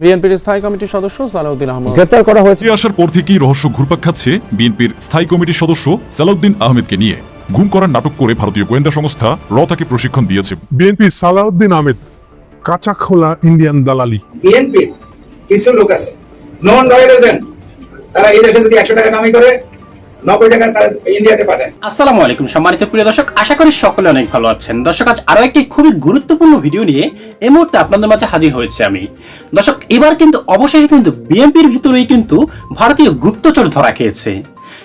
বিএনপির স্থায়ী কমিটির সদস্য সালাউদ্দিন আহমদ। গ্রেপ্তার করা হয়েছে। আসার পর থেকেই রহস্য ঘুরপাক খাচ্ছে বিএনপির স্থায়ী কমিটির সদস্য সালাউদ্দিন আহমেদকে নিয়ে। গুম করার নাটক করে ভারতীয় গোয়েন্দা সংস্থা র তাকে প্রশিক্ষণ দিয়েছে। বিএনপি সালাউদ্দিন আহমেদ কাঁচাখোলা ইন্ডিয়ান দালালি। বিএনপির কিছু লোক আছে। নন রয়্যাল এজেন্ট তারা এই দেশে যদি একশো টাকা কামাই করে আসসালামু আলাইকুম সম্মানিত প্রিয় দর্শক, আশা করি সকলে অনেক ভালো আছেন। দর্শক, আজ আরও একটি খুবই গুরুত্বপূর্ণ ভিডিও নিয়ে এই মুহূর্তে আপনাদের মাঝে হাজির হয়েছে আমি। দর্শক, এবার কিন্তু অবশেষে কিন্তু বিএনপির ভিতরেই কিন্তু ভারতীয় গুপ্তচর ধরা খেয়েছে।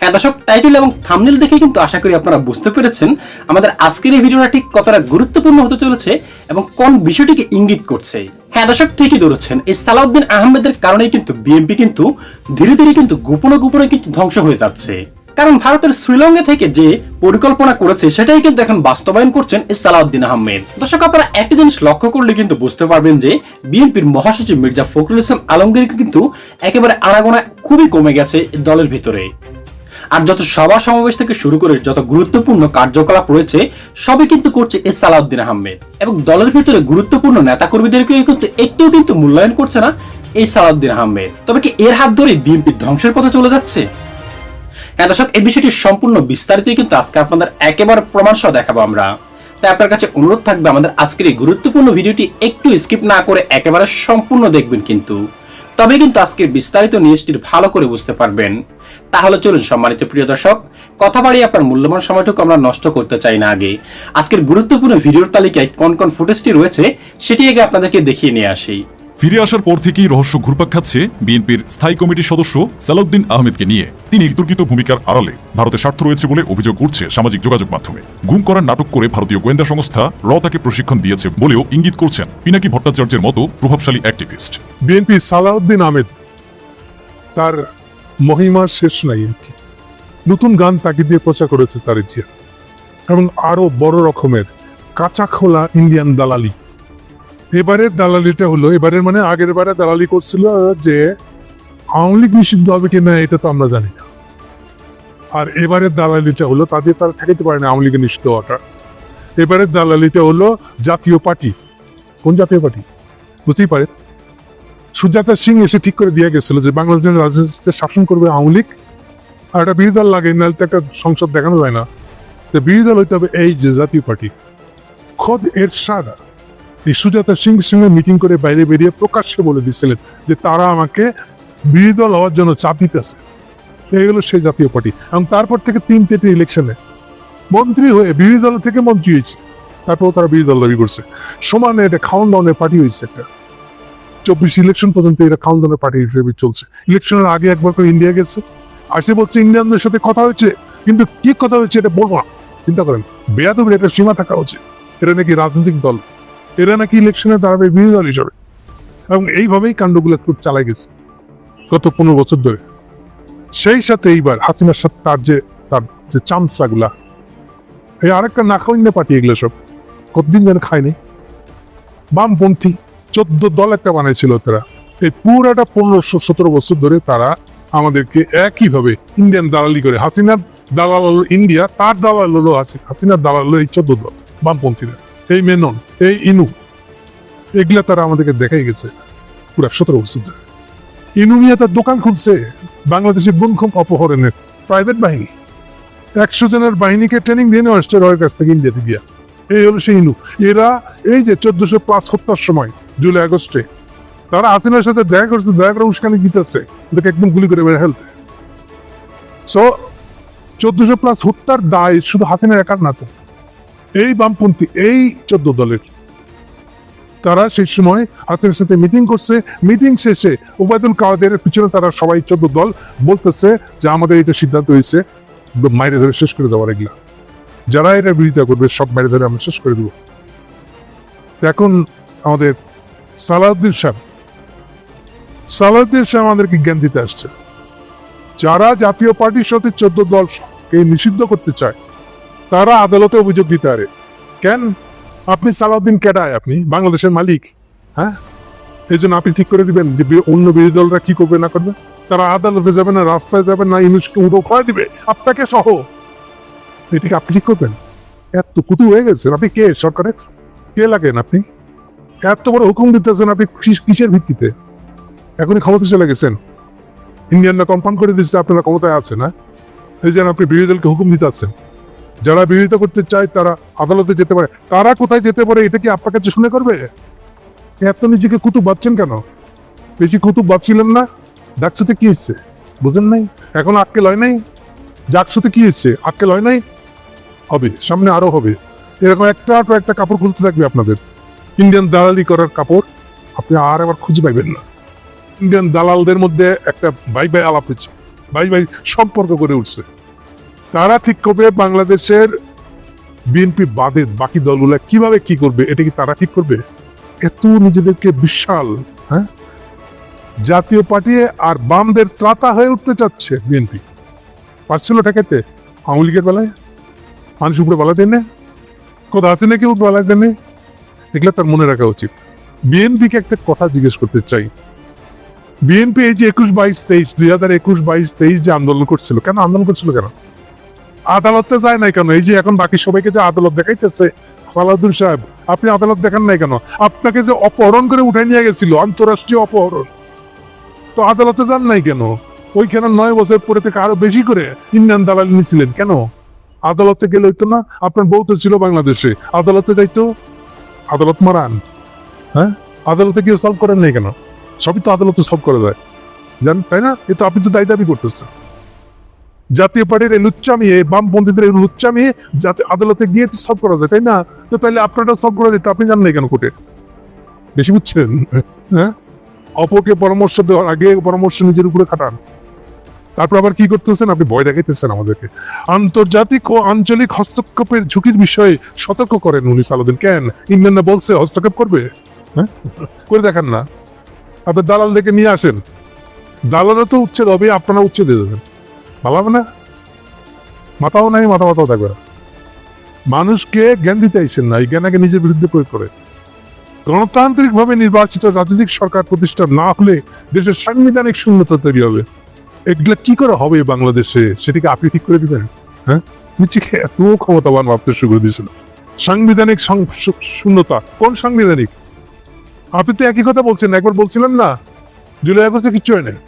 হ্যাঁ দর্শক টাইটেল এবং থামনেল দেখে কিন্তু আশা করি আপনারা বুঝতে পেরেছেন আমাদের আজকের এই ভিডিওটা ঠিক কতটা গুরুত্বপূর্ণ হতে চলেছে এবং কোন বিষয়টিকে ইঙ্গিত করছে। হ্যাঁ দর্শক, ঠিকই ধরেছেন, এই সালাউদ্দিন আহমেদের কারণেই কিন্তু বিএনপি কিন্তু ধীরে ধীরে কিন্তু গোপনে গোপনে কিন্তু ধ্বংস হয়ে যাচ্ছে। কারণ ভারতের শ্রীলঙ্কা থেকে যে পরিকল্পনা করেছে, সেটাই কিন্তু এখন বাস্তবায়ন করছেন সালাউদ্দিন আহমেদ। দর্শক, আপনারা একটি জিনিস লক্ষ্য করলে কিন্তু বুঝতে পারবেন যে, বিএনপির মহাসচিব মির্জা ফখরুল ইসলাম আলমগীর কিন্তু একেবারে আনাগোনা খুবই কমে গেছে দলের ভিতরে। আর যত সভা সমাবেশ থেকে শুরু করে যত গুরুত্বপূর্ণ কার্যকলাপ রয়েছে, সবই কিন্তু করছে এস সালাউদ্দিন আহমেদ। এবং দলের ভিতরে গুরুত্বপূর্ণ নেতাকর্মীদেরকেও কিন্তু একটিও কিন্তু মূল্যায়ন করছে না এই সালাউদ্দিন আহমেদ। তবে কি এর হাত ধরে বিএনপি ধ্বংসের পথে চলে যাচ্ছে? হ্যাঁ দর্শক, এই বিষয়টি সম্পূর্ণ বিস্তারিত কিন্তু আজকে আপনাদের একেবারে প্রমাণ সহ দেখাবো আমরা। তাই আপনার কাছে অনুরোধ থাকবে, আমাদের আজকের এই গুরুত্বপূর্ণ ভিডিওটি একটু স্কিপ না করে একেবারে সম্পূর্ণ দেখবেন কিন্তু। তবে কিন্তু আজকের বিস্তারিত নিউজটি ভালো করে বুঝতে পারবেন। তাহলে চলুন সম্মানিত প্রিয় দর্শক, কথা বাড়িয়ে আপনার মূল্যবান সময়টুকু আমরা নষ্ট করতে চাই না আগে। আজকের গুরুত্বপূর্ণ ভিডিওর তালিকায় কোন কোন ফুটেজটি রয়েছে, সেটি আগে আপনাদেরকে দেখিয়ে নিয়ে আসি। ফিরে আসার পর থেকেই রহস্য ঘুরপাক খাচ্ছে বিএনপির স্থায়ী কমিটির সদস্য সালাউদ্দিন আহমেদকে নিয়ে। তিনি বিতর্কিত ভূমিকার আড়ালে। ভারতের স্বার্থ রয়েছে বলে অভিযোগ উঠছে সামাজিক যোগাযোগ মাধ্যমে। গুম করার নাটক করে ভারতীয় গোয়েন্দা সংস্থা র তাকে প্রশিক্ষণ দিয়েছে বলেও ইঙ্গিত করছেন পিনাকি ভট্টাচার্যের মতো প্রভাবশালী অ্যাক্টিভিস্ট। বিএনপি সালাউদ্দিন আহমেদ তার মহিমার শেষ নাই আর নতুন গান তাকে দিয়ে প্রচার করেছে তার জিয়া। এবং আরও বড় রকমের কাঁচাখোলা ইন্ডিয়ান দালালি এবারের দালালিটা হলো, এবারের মানে আগের বারে দালালি করছিল যে আওয়ামী লীগ নিষিদ্ধ হবে কিনা এটা তো আমরা জানি না। আর এবারের দালালিটা হলো, তাদের তারা ঠেকাইতে পারে না আওয়ামী লীগের নিষিদ্ধ হওয়াটা। এবারের দালালিটা হলো জাতীয় পার্টি। কোন জাতীয় পার্টি? বুঝতেই পারে। সুজাতা সিং এসে ঠিক করে দিয়ে গেছিল যে বাংলাদেশের রাজনীতিতে শাসন করবে আওয়ামী লীগ। আর একটা বিরোধী দল লাগে, নাহলে তো একটা সংসদ দেখানো যায় না। তো বিরোধী দল হইতে হবে এই যে জাতীয় পার্টি। খোদ এর সাদ এই সুজাতা সিং সঙ্গে মিটিং করে বাইরে বেরিয়ে প্রকাশ্যে বলে দিচ্ছিলেন যে তারা আমাকে বিরোধী দল হওয়ার জন্য চাপ দিতেছে। এই হলো সেই জাতীয় পার্টি। এবং তারপর থেকে তিন তিনটি ইলেকশনে মন্ত্রী হয়ে বিরোধী দল থেকে মন্ত্রী হয়েছে। তারপর তারা বিরোধী দল দাবি করছে। সমানে এটা খাওয়ান দাওয়ানের পার্টি হয়েছে একটা। চব্বিশ ইলেকশন পর্যন্ত এটা খাওয়ান দাওয়ানের পার্টি হিসেবে চলছে। ইলেকশনের আগে একবার করে ইন্ডিয়া গেছে। আর সে বলছে ইন্ডিয়ানদের সাথে কথা হয়েছে? কিন্তু কি কথা হয়েছে এটা বলব না। চিন্তা করেন বেয়াদবের একটা সীমা থাকা উচিত। এটা নাকি রাজনৈতিক দল। এরা নাকি ইলেকশনে দাঁড়াবে বিরোধী দল হিসাবে। এবং এইভাবেই কাণ্ডগুলো খুব চালাই গেছে গত পনেরো বছর ধরে। সেই সাথে এইবার হাসিনার সাথে তার যে তার যে চামচাগুলা, এই আরেকটা নাকাইন্য পার্টি এগুলো সব, কতদিন যেন খায়নি। বামপন্থী চোদ্দ দল একটা বানাইছিল তারা। এই পুরাটা পনেরোশো সতেরো বছর ধরে তারা আমাদেরকে একইভাবে ইন্ডিয়ান দালালি করে। হাসিনার দালাল হলো ইন্ডিয়া, তার দালাল হলো হাসিনার দালাল হলো এই চোদ্দ দল বামপন্থীরা এই মেনন, এই ইনু, এগুলা তারা আমাদেরকে দেখাই গেছে পুরা সতেরো বছর ধরে। ইনু মিয়া তার দোকান খুলছে বাংলাদেশের গুনখুম অপহরণের প্রাইভেট বাহিনী। একশো জনের বাহিনীকে ট্রেনিং দিয়ে নেওয়া আসছে রয়ের কাছ থেকে ইন্ডিয়াতে গিয়া। এই হলো সেই ইনু। এরা এই যে চোদ্দশো পাঁচ হত্যার সময়, জুলাই, আগস্টে, তারা হাসিনার সাথে দেখা করছে, দেখা করে উস্কানি দিতেছে, ওদেরকে একদম গুলি করে বেড়ে ফেলতে। সো চোদ্দশো প্লাস হত্যার দায় শুধু হাসিনার একার না তো। এই বামপন্থী, এই চোদ্দ দলের। তারা সেই সময় হাসিনার সাথে মিটিং করছে। মিটিং শেষে ওবায়দুল কাদের পিছনে তারা সবাই চোদ্দ দল বলতেছে যে আমাদের এটা সিদ্ধান্ত হয়েছে, মাইরে ধরে শেষ করে দেওয়ার এগুলা। যারা এটা বিরোধিতা করবে, সব মেরে ধরে আমরা শেষ করে দেবো। এখন আমাদের সালাউদ্দিন সাহেব সালাউদ্দিন সাহেব আমাদেরকে জ্ঞান দিতে আসছে। যারা জাতীয় পার্টির সাথে চোদ্দ দলকে নিষিদ্ধ করতে চায় তারা আদালতে অভিযোগ দিতে পারে। কেন? আপনি সালাউদ্দিন কেডায় আপনি, বাংলাদেশের মালিক। হ্যাঁ? এই জন্য আপনি ঠিক করে দিবেন যে অন্য বিরোধী দলরা কি করবে, না করবে। তারা আদালতে যাবে না, রাস্তায় যাবে না ইউনুসকে উঠো খোয়া দিবে। আপনাকে সহ। এটাকে আপনি ঠিক করবেন? এত কুতু হয়ে গেছেন। আপনি কে সরকারের কে লাগেন আপনি? এত বড় হুকুম দিতেছেন আপনি কিস- কিসের ভিত্তিতে? এখনই ক্ষমতা চলে গেছেন। ইন্ডিয়ানরা কনফার্ম করে দিচ্ছে আপনারা ক্ষমতায় আছেন হ্যাঁ? এই যেন আপনি বিরোধী দলকে হুকুম দিতে আছেন। যারা বিরোধিতা করতে চায় তারা আদালতে যেতে পারে। তারা কোথায় যেতে পারে এটা কি আপনার কাছে শুনে করবে? এত নিজেকে কুতুব ভাবছেন কেন? বেশি কুতুব ভাবছিলেন না? ডাকসুতে কি হচ্ছে বুঝেন নাই? এখন আক্কেল হয় নাই? ডাকসুতে কি হচ্ছে আক্কেল হয় নাই? হবে, সামনে আরও হবে। এরকম একটা একটা কাপড় খুলতে থাকবে আপনাদের। ইন্ডিয়ান দালালি করার কাপড় আপনি আর এবার খুঁজে পাইবেন না। ইন্ডিয়ান দালালদের মধ্যে একটা বাই বাই আলাপ হচ্ছে বাই বাই সম্পর্ক করে উঠছে। তারা ঠিক করবে বাংলাদেশের বিএনপি বাদে বাকি দলগুলা কীভাবে কি করবে? এটা কি তারা ঠিক করবে? এত নিজেদেরকে বিশাল হ্যাঁ? জাতীয় পার্টি আর বামদের ত্রাতা হয়ে উঠতে চাচ্ছে বিএনপি। পারছিল ঠেকাতে আওয়ামী লীগের বেলায়? মানুষ উপরে বলা দেন কোথা আছে নাকি উপরে বলা দেন এগুলো তার মনে রাখা উচিত। বিএনপিকে একটা কথা জিজ্ঞেস করতে চাই। বিএনপি এই যে একুশ বাইশ তেইশ, দুই হাজার একুশ বাইশ তেইশ যে আন্দোলন করছিল, কেন আন্দোলন করছিল কেন? আদালতে যায় নাই কেন? এই যে এখন বাকি সবাইকে যে আদালত দেখাইতেছে, সালাউদ্দিন সাহেব, আপনি আদালত দেখান নাই কেন? আপনাকে যে অপহরণ করে উঠে নিয়ে গেছিল, আন্তরাষ্ট্রীয় অপহরণ। তো আদালতে যান নাই কেন? ওইখানে নয় বছর পরে থেকে আরও বেশি করে ইন্ডিয়ান দালাল নিয়েছিলেন কেন? আদালতে গেলে হইতো না? আপনার বউ তো ছিল বাংলাদেশে। আদালতে যাইতো? আদালত মারান। হ্যাঁ? আদালতে গিয়ে সলভ করেন নাই কেন? সবই তো আদালতে সলভ করে দেয় জান তাই না? এ তো আপনি তো দায়ী দাবি করতেছেন। জাতীয় পার্টির এই লুচ্চামি, এই বামপন্থীদের এই লুচ্চামি যাতে আদালতে গিয়ে সলভ করা যায়, তাই না? তো তাহলে আপনারটা সব করা যেত আপনি জানেন কেন কোর্টে? বেশি বুঝছেন? হ্যাঁ? অপরকে পরামর্শ দেওয়ার আগে পরামর্শ নিজের উপরে খাটান। তারপর আবার কি করতেছেন? আপনি ভয় দেখাইতেছেন আমাদেরকে। আন্তর্জাতিক ও আঞ্চলিক হস্তক্ষেপের ঝুঁকির বিষয়ে সতর্ক করেন উনি সালাদিন কেন? ইংল্যান্ডে বলছে, হস্তক্ষেপ করবে? হ্যাঁ? করে দেখান না। আপনি দালাল দেখে নিয়ে আসেন। দালালরা তো উচ্ছেদ হবে, আপনারা উচ্ছেদ দিয়ে দেবেন ভালো হবে না? মাথাও নাই মাথা মাথাও থাকবে না। মানুষকে জ্ঞান দিতে আইসেন না, এই জ্ঞানাকে নিজের বিরুদ্ধে প্রয়োগ করে। গণতান্ত্রিকভাবে নির্বাচিত রাজনৈতিক সরকার প্রতিষ্ঠা না হলে দেশের সাংবিধানিক শূন্যতা তৈরি হবে। এগুলা কি করে হবে বাংলাদেশে? সেটিকে আপনি ঠিক করে দিবেন হ্যাঁ? নিজেকে এত ক্ষমতাবান ভাবতে শুরু করে দিয়েছিল সাংবিধানিক শূন্যতা, কোন সাংবিধানিক? আপনি তো একই কথা বলছেন, একবার বলছিলেন না, জুলাই আগস্টে কিচ্ছু হয় নাই।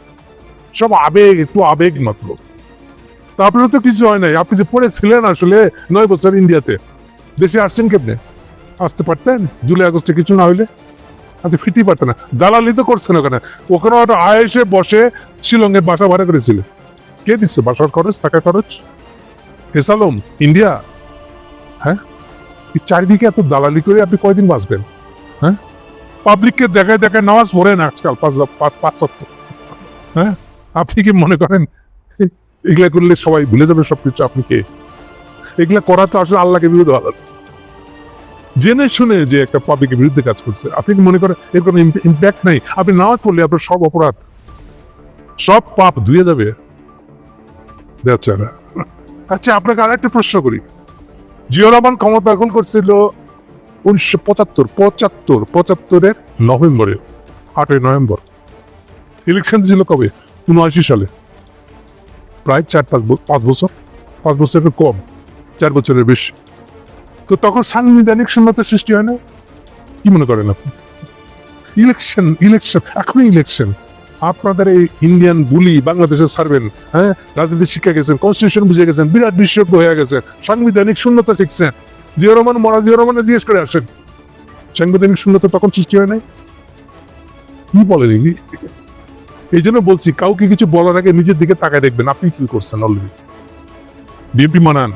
সব আবেগ, একটু আবেগ মাত্র। তারপরে তো কিছু হয় নাই। আপনি যে পড়েছিলেন আসলে নয় বছর ইন্ডিয়াতে, দেশে আসছেন কেমনে? আসতে পারতেন? জুলাই, আগস্টে কিছু না হইলে? আপনি ফিরতেই পারতেন না। দালালি তো করছেন ওখানে। ওখানে একটা আয়েসে বসে শিলংয়ের বাসা ভাড়া করেছিল। কে দিচ্ছে? বাসার খরচ? টাকা খরচ? এসালম ইন্ডিয়া? হ্যাঁ? এই চারিদিকে এত দালালি করে আপনি কয়দিন বাঁচবেন? হ্যাঁ? পাবলিককে দেখায় দেখায় নামাজ পড়েন আজকাল পাঁচ পাঁচ পাঁচ হ্যাঁ? আপনি কি মনে করেন এগুলা করলে সবাই ভুলে যাবে সবকিছু, আপনি কে? এগুলা করা তো আসলে আল্লাহকে বিরুদ্ধে ভালো জেনে শুনে যে একটা পাবলিকের বিরুদ্ধে কাজ করছে, আপনি কি মনে করেন এর কোনো ইম্প্যাক্ট নাই? আপনি নামাজ পড়লে আপনার সব অপরাধ, সব পাপ ধুয়ে যাবে? আচ্ছা আপনাকে আর একটা প্রশ্ন করি। জিও রহমান ক্ষমতা এখন করছিল উনিশশো পঁচাত্তর পঁচাত্তর, পঁচাত্তরের নভেম্বরে, আটই নভেম্বর। ইলেকশন ছিল কবে? উনআশি সালে। প্রায় চার পাঁচ পাঁচ বছর, পাঁচ বছরের কম, চার বছরের বেশি। তো তখন সাংবিধানিক শূন্যতা সৃষ্টি হয় না? কি মনে করেন আপনি? ইলেকশন ইলেকশন, এখনই ইলেকশন। আপনাদের এই ইন্ডিয়ান বুলি বাংলাদেশের সার্ভেন হ্যাঁ? রাজনীতি শিক্ষা গেছেন কনস্টিটিউশন বুঝে গেছেন, বিরাট বিশেষজ্ঞ হয়ে গেছেন, সাংবিধানিক শূন্যতা শিখছেন। জিয়া রহমান মরা, জিয়া রহমানে জিজ্ঞেস করে আসেন। সাংবিধানিক শূন্যতা তখন সৃষ্টি হয় নাই? কি বলেন এই জন্য বলছি, কাউকে কিছু বলার আগে নিজের দিকে তাকায় দেখবেন। আপনি কি করছেন অলরেডি বিএনপি মানান।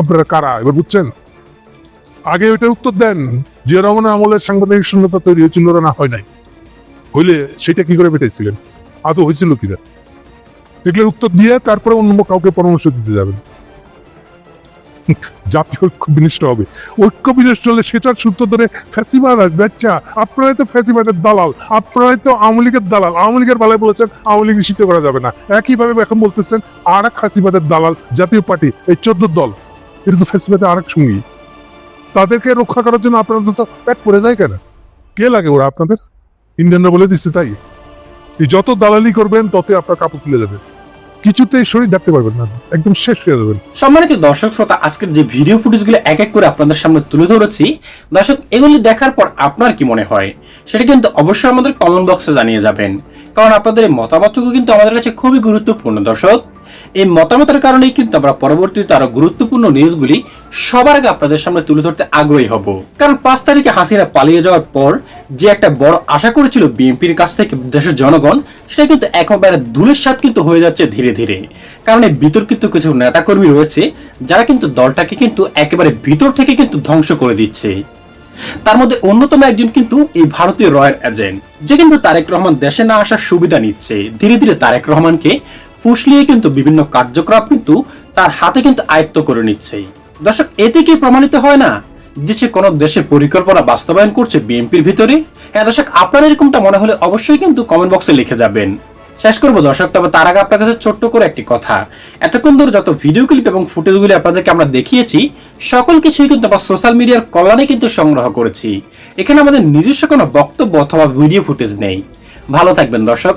আপনারা কারা? এবার বুঝছেন? আগে ওইটা উত্তর দেন। জিয়া রহমানের আমলের সাংবাদিক শূন্যতা তৈরি হয়েছিল না হয় নাই। হইলে সেটা কি করে পেটাইছিলেন? আদৌ হয়েছিল কিনা? এগুলোর উত্তর দিয়ে তারপরে অন্য কাউকে পরামর্শ দিতে যাবেন। জাতীয় ঐক্য বিনষ্ট হবে। ঐক্য বিনষ্ট হলে সেটার সূত্র ধরে ফ্যাসিবাদ আসবে। আচ্ছা আপনারাই তো ফ্যাসিবাদের দালাল। আপনারাই তো আওয়ামী লীগের দালাল। আওয়ামী লীগের বেলায় বলেছেন আওয়ামী লীগ নিষিদ্ধ করা যাবে না। একইভাবে এখন বলতেছেন আর এক ফ্যাসিবাদের দালাল জাতীয় পার্টি, এই চোদ্দ দল এটা তো ফ্যাসিবাদের আর এক সঙ্গী। তাদেরকে রক্ষা করার জন্য আপনাদের তো পেট পড়ে যায় কেন? কে লাগে ওরা আপনাদের? ইন্ডিয়ানরা বলে দিচ্ছে তাই। যত দালালি করবেন, ততই আপনার কাপড় তুলে যাবে। কিছুতেই শরীর ডাকতে পারবেন না, একদম শেষ হয়ে যাবেন। সম্মানিত দর্শক শ্রোতা, আজকের যে ভিডিও ফুটেজগুলো এক এক করে আপনাদের সামনে তুলে ধরেছি, দর্শক, এগুলি দেখার পর আপনার কি মনে হয়? সেটা কিন্তু অবশ্যই আমাদের কমেন্ট বক্সে জানিয়ে যাবেন। কারণ আপনাদের এই মতামতটুকু কিন্তু আমাদের কাছে খুবই গুরুত্বপূর্ণ, দর্শক। এই মতামতের কারণেই কিন্তু আমরা পরবর্তীতে আরও গুরুত্বপূর্ণ নিউজগুলি সবার আগে আপনাদের সামনে তুলে ধরতে আগ্রহী হব। কারণ পাঁচ তারিখে হাসিনা পালিয়ে যাওয়ার পর যে একটা বড় আশা করেছিল বিএনপির কাছ থেকে দেশের জনগণ, সেটা কিন্তু একেবারে ধুলের সাথ কিন্তু হয়ে যাচ্ছে ধীরে ধীরে। কারণ এই বিতর্কিত কিছু নেতাকর্মী রয়েছে, যারা কিন্তু দলটাকে কিন্তু একেবারে ভিতর থেকে কিন্তু ধ্বংস করে দিচ্ছে। তার মধ্যে অন্যতম একজন কিন্তু এই ভারতীয় রয়্যাল এজেন্ট, যে কিন্তু তারেক রহমান দেশে না আসার সুবিধা নিচ্ছে। ধীরে ধীরে তারেক রহমানকে ফুসলিয়ে কিন্তু বিভিন্ন কার্যকলাপ কিন্তু তার হাতে কিন্তু আয়ত্ত করে নিচ্ছে। দর্শক, এতে কি প্রমাণিত হয় না যে সে কোনো দেশের পরিকল্পনা বাস্তবায়ন করছে বিএনপির ভিতরে? হ্যাঁ দর্শক, আপনার এরকমটা মনে হলে অবশ্যই কিন্তু কমেন্ট বক্সে লিখে যাবেন। শেষ করব দর্শক, তবে তার আগে আপনার কাছে ছোট্ট করে একটি কথা। এতক্ষণ ধরে যত ভিডিও ক্লিপ এবং ফুটেজগুলি আপনাদেরকে আমরা দেখিয়েছি সকল কিছুই কিন্তু আমরা সোশ্যাল মিডিয়ার কল্যাণে কিন্তু সংগ্রহ করেছি। এখানে আমাদের নিজস্ব কোনো বক্তব্য অথবা ভিডিও ফুটেজ নেই। ভালো থাকবেন দর্শক।